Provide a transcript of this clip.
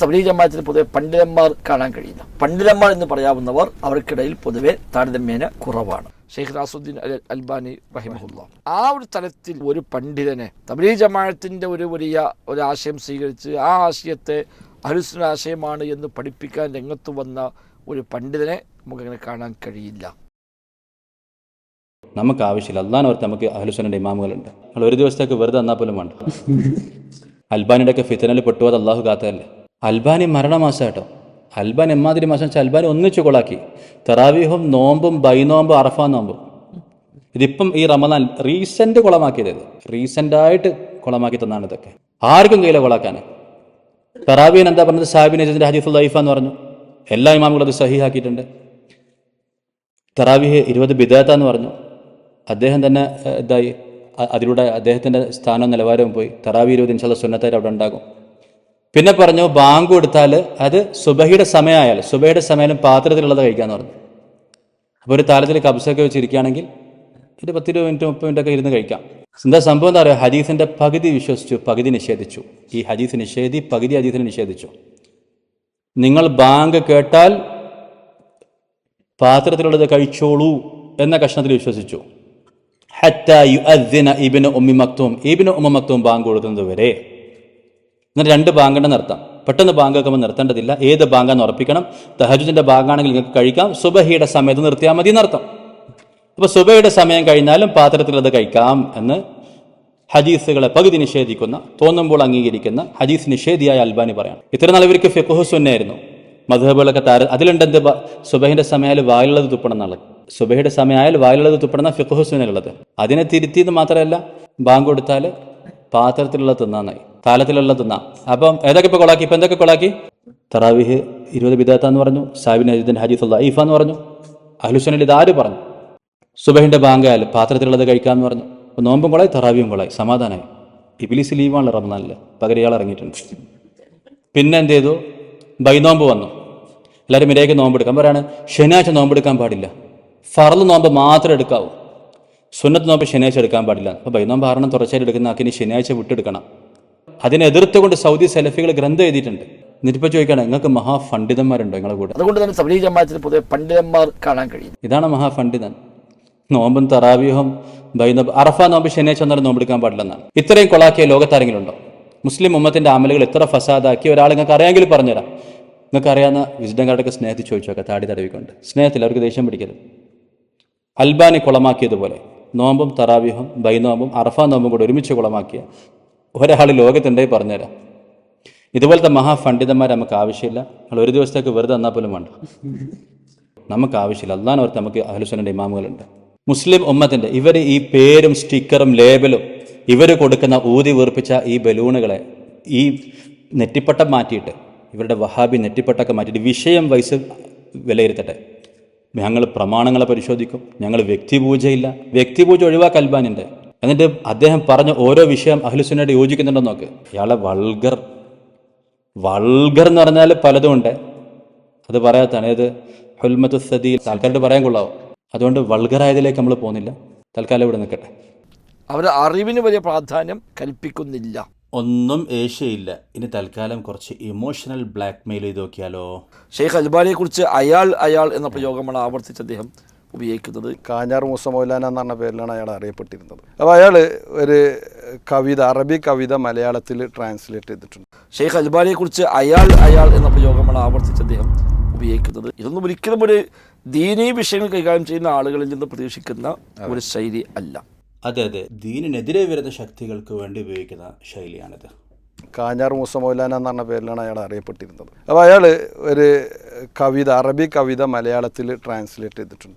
സബലി ജമാഅത്തിൽ പൊതുവെ പണ്ഡിതന്മാർ കാണാൻ കഴിയില്ല. പണ്ഡിതന്മാർ എന്ന് പറയാവുന്നവർ അവർക്കിടയിൽ പൊതുവെ താരതമ്യേന കുറവാണ്. ഷെയ്ഖ് നാസുദ്ദീൻ അൽ അൽബാനി റഹിമഹുല്ല. ആ ഒരു തലത്തിൽ ഒരു പണ്ഡിതനെ തബലീ ജമാഅത്തിന്റെ ഒരു വലിയ ഒരു ആശയം സ്വീകരിച്ച് ആ ആശയത്തെ അഹുസ്ന ആശയമാണ് എന്ന് പഠിപ്പിക്കാൻ രംഗത്ത് വന്ന ഒരു പണ്ഡിതനെ നമുക്ക് അങ്ങനെ കാണാൻ കഴിയില്ല. നമുക്ക് ആവശ്യമില്ല. അള്ളാൻ ഓർത്ത് നമുക്ക് അഹലുസനന്റെ ഇമാമുകളുണ്ട്. നമ്മൾ ഒരു ദിവസത്തേക്ക് വെറുതെ തന്നാൽ പോലും വേണ്ട. അൽബാനിയുടെ ഒക്കെ ഫിത്തനൽ പെട്ടുപോയത് അള്ളാഹു കാത്തതല്ലേ? അൽബാനി മരണമാസം കേട്ടോ അൽബാൻ എമ്മാതിരി മാസം വെച്ചാൽ അൽബാനി ഒന്നിച്ചു കൊളാക്കി. തെറാവീഹും നോമ്പും ബൈനോമ്പും അറഫ നോമ്പും. ഇതിപ്പം ഈ റമദാൻ റീസെന്റ് കുളമാക്കിയത് റീസെന്റ് ആയിട്ട് കുളമാക്കി തന്നാണ് ഇതൊക്കെ. ആർക്കും കയ്യിലെ കൊളാക്കാൻ തെറാവീൻ എന്താ പറഞ്ഞത്? സാഹിബിൻ ഹജീഫുൽ ഹദീഫുൽ ലൈഫ എന്ന് പറഞ്ഞു. എല്ലാ ഇമാമുകളും അത് സഹിഹാക്കിയിട്ടുണ്ട്. തെറാവീഹ് ഇരുപത് ബിദാത്ത എന്ന് പറഞ്ഞു. അദ്ദേഹം തന്നെ ഇതായി. അതിലൂടെ അദ്ദേഹത്തിന്റെ സ്ഥാനവും നിലവാരവും പോയി. തറാവി ഇരുപത് ഇൻഷാല്ല സുന്നത്തായിട്ട് അവിടെ ഉണ്ടാകും. പിന്നെ പറഞ്ഞു ബാങ്ക് കൊടുത്താൽ അത് സുബഹിയുടെ സമയമായാൽ സുബഹിയുടെ സമയം പാത്രത്തിലുള്ളത് കഴിക്കാന്ന് പറഞ്ഞു. അപ്പോൾ ഒരു താലത്തിൽ കബ്സൊക്കെ വെച്ചിരിക്കുകയാണെങ്കിൽ ഒരു പത്തിരുപത് മിനിറ്റ് മുപ്പത് മിനിറ്റ് ഒക്കെ ഇരുന്ന് കഴിക്കാം. എന്താ സംഭവം എന്താ പറയുക? ഹദീസിന്റെ പകുതി വിശ്വസിച്ചു പകുതി നിഷേധിച്ചു. ഈ ഹദീസ് നിഷേധി പകുതി ഹദീസിനെ നിഷേധിച്ചു. നിങ്ങൾ ബാങ്ക് കേട്ടാൽ പാത്രത്തിലുള്ളത് കഴിച്ചോളൂ എന്ന കഷ്ണത്തിൽ വിശ്വസിച്ചു. ഹത്ത യുഅദ്ദിന ഇബ്നു ഉമ്മി മക്തൂം ഇബ്നു ഉമ്മ മക്തൂം ബാങ്ക് കൊടുക്കുന്നത് വരെ. എന്നിട്ട് രണ്ട് ബാങ്കിന്റെ നിർത്താം പെട്ടെന്ന് ബാങ്ക് വെക്കുമ്പോൾ നിർത്തേണ്ടതില്ല. ഏത് ബാങ്കാന്ന് ഉറപ്പിക്കണം. തഹജുദിന്റെ ബാങ്കാണെങ്കിൽ നിങ്ങൾക്ക് കഴിക്കാം. സുബഹിയുടെ സമയത്ത് നിർത്തിയാൽ മതി എന്നർത്ഥം അപ്പോൾ സുബയുടെ സമയം കഴിഞ്ഞാലും പാത്രത്തിൽ അത് കഴിക്കാം എന്ന് ഹദീസുകളെ പകുതി നിഷേധിക്കുന്ന തോന്നുമ്പോൾ അംഗീകരിക്കുന്ന ഹദീസ് നിഷേധിയായ അൽബാനി പറയാണ്. ഇത്ര നാൾ ഇവർക്ക് ഫിഖുഹു സുന്നായിരുന്നു മധുഹബുകളൊക്കെ താര അതിലുണ്ട് എന്ത് ബ- സുബഹിന്റെ സമയമായാൽ വായിലുള്ളത് തുപ്പണം എന്നുള്ളത് സുബഹിയുടെ സമയമായാലും വായിലുള്ളത് തുപ്പണം ഫിഖുഹു സുന്നുള്ളത് അതിനെ തിരുത്തിയത് മാത്രമല്ല ബാങ്ക് കൊടുത്താൽ പാത്രത്തിലുള്ള തിന്നാന്നായി താലത്തിലുള്ള തിന്നാം. അപ്പം ഏതൊക്കെ ഇപ്പൊ കൊളാക്കി? ഇപ്പൊ എന്തൊക്കെ കൊളാക്കി? തറാവിഹ് ഇരുപത് ബിദാത്ത എന്ന് പറഞ്ഞു സാബിൻ അജിദിൻ ഹജീസ് ഈഫ എന്ന് പറഞ്ഞു അഹ്ലുസനിൽ ഇത് ആര് പറഞ്ഞു? സുബഹിന്റെ ബാങ്കായാൽ പാത്രത്തിലുള്ളത് കഴിക്കാമെന്ന് പറഞ്ഞു. അപ്പോൾ നോമ്പും കൊളായി തറാവിയും കൊളായി. സമാധാനമായി ഇബിലിസ് ലീവാണ് റമദാനിൽ പകരം ഇയാൾ ഇറങ്ങിയിട്ടുണ്ട്. പിന്നെ എന്ത് ചെയ്തു? ബൈനോമ്പ് വന്നു. എല്ലാവരും നോമ്പ് നോമ്പെടുക്കാൻ പറയാണ് ശനിയാഴ്ച നോമ്പെടുക്കാൻ പാടില്ല. ഫറു നോമ്പ് മാത്രം എടുക്കാവൂ. സുന്നത്ത് നോമ്പ് ശനിയാഴ്ച എടുക്കാൻ പാടില്ല. അപ്പോൾ ബൈനോമ്പ് ആറണം തുടർച്ചയായിട്ട് എടുക്കുന്ന ആക്കിനി ശനിയാഴ്ച വിട്ടെടുക്കണം. അതിനെ എതിർത്തുകൊണ്ട് സൗദി സെലഫികൾ ഗ്രന്ഥം എഴുതിയിട്ടുണ്ട്. എന്നിട്ടിപ്പോൾ ചോദിക്കണം നിങ്ങൾക്ക് മഹാപണ്ഡിതന്മാരുണ്ടോ നിങ്ങളെ കൂടെ? അതുകൊണ്ട് തന്നെ സബലി ജമാഅത്തിൽ പൊതുവെ പണ്ഡിതന്മാർ കാണാൻ കഴിയും. ഇതാണ് മഹാപണ്ഡിതൻ നോമ്പും തറാവ്യൂഹം ബൈന അറഫ നോമ്പ് ശനിയാഴ്ച വന്നാലും നോമ്പെടുക്കാൻ പാടില്ലെന്നാണ്. ഇത്രയും കൊളാക്കിയ ലോകത്താരെങ്കിലും ഉണ്ടോ മുസ്ലിം ഉമ്മത്തിന്റെ അമലുകൾ ഇത്ര ഫസാദാക്കി ഒരാൾ നിങ്ങൾക്ക് അറിയാമെങ്കിൽ പറഞ്ഞുതരാം. നിങ്ങൾക്ക് അറിയാവുന്ന കാർഡൊക്കെ സ്നേഹത്തിൽ ചോദിച്ചു നോക്കാം താടി തടവിക്കൊണ്ട്. സ്നേഹത്തിൽ അവർക്ക് ദേഷ്യം പിടിക്കരുത്. അൽബാനി കുളമാക്കിയതുപോലെ നോമ്പും തറാവിഹും ബൈനോമ്പും അറഫ നോമ്പും കൂടെ ഒരുമിച്ച് കുളമാക്കിയ ഒരാൾ ലോകത്തുണ്ടായി പറഞ്ഞുതരാം. ഇതുപോലത്തെ മഹാപണ്ഡിതന്മാർ നമുക്ക് ആവശ്യമില്ല. നമ്മൾ ഒരു ദിവസത്തേക്ക് വെറുതെ തന്നാൽ പോലും വേണ്ട. നമുക്ക് ആവശ്യമില്ല. അള്ളാൻ ഓർത്ത് നമുക്ക് അഹലുസനന്റെ ഇമാമുകളുണ്ട്. മുസ്ലിം ഉമ്മത്തിന്റെ ഇവർ ഈ പേരും സ്റ്റിക്കറും ലേബലും ഇവർ കൊടുക്കുന്ന ഊതി വീർപ്പിച്ച ഈ ബലൂണുകളെ ഈ നെറ്റിപ്പട്ടം മാറ്റിയിട്ട് ഇവരുടെ വഹാബി നെറ്റിപ്പട്ടൊക്കെ മാറ്റിയിട്ട് വിഷയം വയസ്സ് വിലയിരുത്തട്ടെ. ഞങ്ങൾ പ്രമാണങ്ങളെ പരിശോധിക്കും. ഞങ്ങൾ വ്യക്തിപൂജയില്ല. വ്യക്തിപൂജ ഒഴിവാക്കൽബാനുണ്ട് എന്നിട്ട് അദ്ദേഹം പറഞ്ഞ ഓരോ വിഷയം അഹ്ലുസുന്നയുടെ യോജിക്കുന്നുണ്ടോ നോക്ക്. ഇയാളെ വൾഗർ വൾഗർ എന്ന് പറഞ്ഞാൽ പലതും ഉണ്ട്. അത് പറയാത്താണ്. ഏത്? ഹുൽമത്ത് സദി ആൾക്കാരോട് പറയാൻ കൊള്ളാവോ? അതുകൊണ്ട് വൾഗറായതിലേക്ക് നമ്മൾ പോകുന്നില്ല. തൽക്കാലം ഇവിടെ നിൽക്കട്ടെ. അവർ അറിവിന് വലിയ പ്രാധാന്യം കൽപ്പിക്കുന്നില്ല. ഒന്നും ഏഷ്യയില്ല. ഇനി തൽക്കാലം കുറച്ച് ഇമോഷണൽ ബ്ലാക്ക്മെയിൽ ചെയ്ത് നോക്കിയാലോ? ഷെയ്ഖ് അൽബാനിയെ കുറിച്ച് അയാൾ അയാൾ എന്ന പ്രയോഗമാണ് ആവർത്തിച്ച് അദ്ദേഹം ഉപയോഗിക്കുന്നത്. കാഞ്ഞാർ മൂസ മൗലാന എന്ന് പറഞ്ഞ പേരിലാണ് അയാൾ അറിയപ്പെട്ടിരുന്നത്. അപ്പോൾ അയാൾ ഒരു കവിത അറബി കവിത മലയാളത്തിൽ ട്രാൻസ്ലേറ്റ് ചെയ്തിട്ടുണ്ട്. ഷെയ്ഖ് അൽബാലിയെ കുറിച്ച് അയാൾ അയാൾ എന്ന പ്രയോഗമാണ് ആവർത്തിച്ച് അദ്ദേഹം ഉപയോഗിക്കുന്നത്. ഇതൊന്നും ഒരിക്കലും ഒരു ദീനീ വിഷയങ്ങൾ കൈകാര്യം ചെയ്യുന്ന ആളുകളിൽ നിന്ന് പ്രതീക്ഷിക്കുന്ന ഒരു ശൈലി അല്ല. അതെ അതെ. ദീനിനെതിരെ വരുന്ന ശക്തികൾക്ക് വേണ്ടി ഉപയോഗിക്കുന്ന ശൈലിയാണിത്. കാഞ്ഞാർ മൂസ മൗലാന എന്ന് പറഞ്ഞ പേരിലാണ് അയാൾ അറിയപ്പെട്ടിരുന്നത്. അപ്പോൾ അയാൾ ഒരു കവിത അറബി കവിത മലയാളത്തിൽ ട്രാൻസ്ലേറ്റ് ചെയ്തിട്ടുണ്ട്.